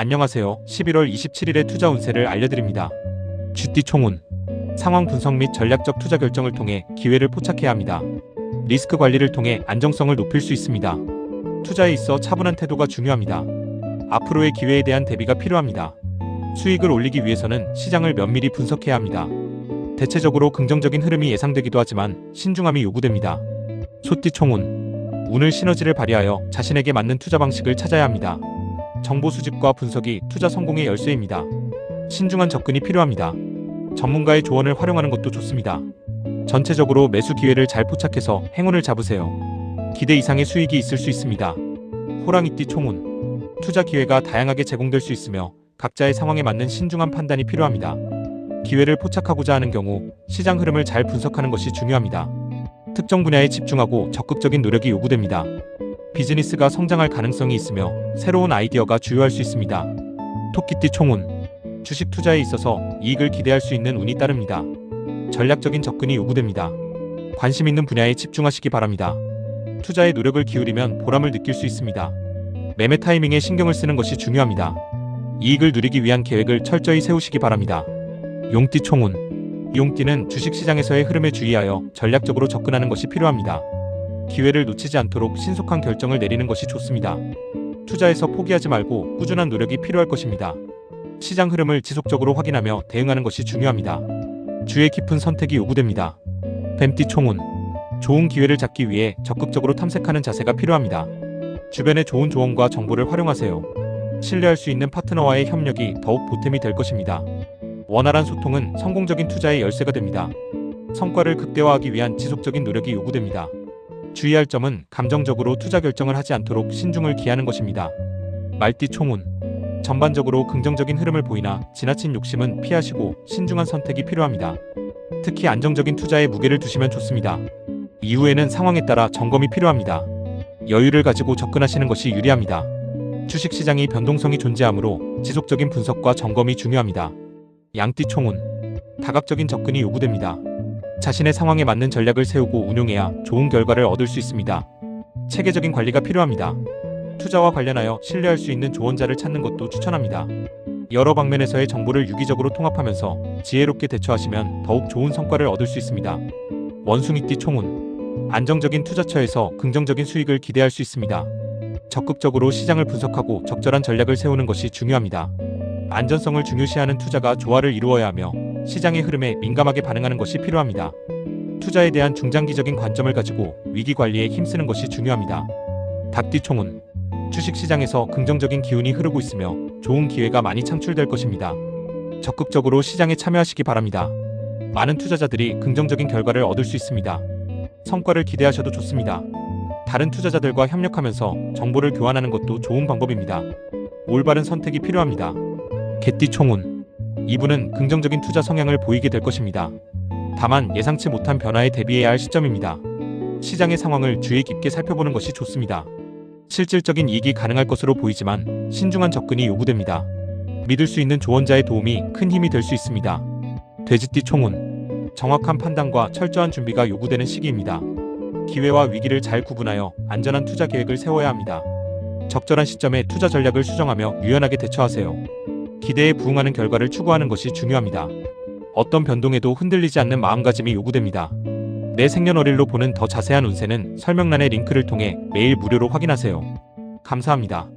안녕하세요. 11월 27일의 투자 운세를 알려드립니다. 쥐띠 총운. 상황 분석 및 전략적 투자 결정을 통해 기회를 포착해야 합니다. 리스크 관리를 통해 안정성을 높일 수 있습니다. 투자에 있어 차분한 태도가 중요합니다. 앞으로의 기회에 대한 대비가 필요합니다. 수익을 올리기 위해서는 시장을 면밀히 분석해야 합니다. 대체적으로 긍정적인 흐름이 예상되기도 하지만 신중함이 요구됩니다. 소띠 총운. 운을 시너지를 발휘하여 자신에게 맞는 투자 방식을 찾아야 합니다. 정보 수집과 분석이 투자 성공의 열쇠입니다. 신중한 접근이 필요합니다. 전문가의 조언을 활용하는 것도 좋습니다. 전체적으로 매수 기회를 잘 포착해서 행운을 잡으세요. 기대 이상의 수익이 있을 수 있습니다. 호랑이띠 총운. 투자 기회가 다양하게 제공될 수 있으며 각자의 상황에 맞는 신중한 판단이 필요합니다. 기회를 포착하고자 하는 경우 시장 흐름을 잘 분석하는 것이 중요합니다. 특정 분야에 집중하고 적극적인 노력이 요구됩니다. 비즈니스가 성장할 가능성이 있으며 새로운 아이디어가 주요할 수 있습니다. 토끼띠 총운. 주식 투자에 있어서 이익을 기대할 수 있는 운이 따릅니다. 전략적인 접근이 요구됩니다. 관심 있는 분야에 집중하시기 바랍니다. 투자에 노력을 기울이면 보람을 느낄 수 있습니다. 매매 타이밍에 신경을 쓰는 것이 중요합니다. 이익을 누리기 위한 계획을 철저히 세우시기 바랍니다. 용띠 총운. 용띠는 주식시장에서의 흐름에 주의하여 전략적으로 접근하는 것이 필요합니다. 기회를 놓치지 않도록 신속한 결정을 내리는 것이 좋습니다. 투자에서 포기하지 말고 꾸준한 노력이 필요할 것입니다. 시장 흐름을 지속적으로 확인하며 대응하는 것이 중요합니다. 주의 깊은 선택이 요구됩니다. 뱀띠 총운. 좋은 기회를 잡기 위해 적극적으로 탐색하는 자세가 필요합니다. 주변의 좋은 조언과 정보를 활용하세요. 신뢰할 수 있는 파트너와의 협력이 더욱 보탬이 될 것입니다. 원활한 소통은 성공적인 투자의 열쇠가 됩니다. 성과를 극대화하기 위한 지속적인 노력이 요구됩니다. 주의할 점은 감정적으로 투자 결정을 하지 않도록 신중을 기하는 것입니다. 말띠 총운. 전반적으로 긍정적인 흐름을 보이나 지나친 욕심은 피하시고 신중한 선택이 필요합니다. 특히 안정적인 투자에 무게를 두시면 좋습니다. 이후에는 상황에 따라 점검이 필요합니다. 여유를 가지고 접근하시는 것이 유리합니다. 주식시장이 변동성이 존재하므로 지속적인 분석과 점검이 중요합니다. 양띠 총운. 다각적인 접근이 요구됩니다. 자신의 상황에 맞는 전략을 세우고 운용해야 좋은 결과를 얻을 수 있습니다. 체계적인 관리가 필요합니다. 투자와 관련하여 신뢰할 수 있는 조언자를 찾는 것도 추천합니다. 여러 방면에서의 정보를 유기적으로 통합하면서 지혜롭게 대처하시면 더욱 좋은 성과를 얻을 수 있습니다. 원숭이띠 총운. 안정적인 투자처에서 긍정적인 수익을 기대할 수 있습니다. 적극적으로 시장을 분석하고 적절한 전략을 세우는 것이 중요합니다. 안전성을 중요시하는 투자가 조화를 이루어야 하며 시장의 흐름에 민감하게 반응하는 것이 필요합니다. 투자에 대한 중장기적인 관점을 가지고 위기 관리에 힘쓰는 것이 중요합니다. 닭띠 총운. 주식 시장에서 긍정적인 기운이 흐르고 있으며 좋은 기회가 많이 창출될 것입니다. 적극적으로 시장에 참여하시기 바랍니다. 많은 투자자들이 긍정적인 결과를 얻을 수 있습니다. 성과를 기대하셔도 좋습니다. 다른 투자자들과 협력하면서 정보를 교환하는 것도 좋은 방법입니다. 올바른 선택이 필요합니다. 개띠 총운. 이분은 긍정적인 투자 성향을 보이게 될 것입니다. 다만 예상치 못한 변화에 대비해야 할 시점입니다. 시장의 상황을 주의 깊게 살펴보는 것이 좋습니다. 실질적인 이익이 가능할 것으로 보이지만 신중한 접근이 요구됩니다. 믿을 수 있는 조언자의 도움이 큰 힘이 될 수 있습니다. 돼지띠 총운. 정확한 판단과 철저한 준비가 요구되는 시기입니다. 기회와 위기를 잘 구분하여 안전한 투자 계획을 세워야 합니다. 적절한 시점에 투자 전략을 수정하며 유연하게 대처하세요. 기대에 부응하는 결과를 추구하는 것이 중요합니다. 어떤 변동에도 흔들리지 않는 마음가짐이 요구됩니다. 내 생년월일로 보는 더 자세한 운세는 설명란의 링크를 통해 매일 무료로 확인하세요. 감사합니다.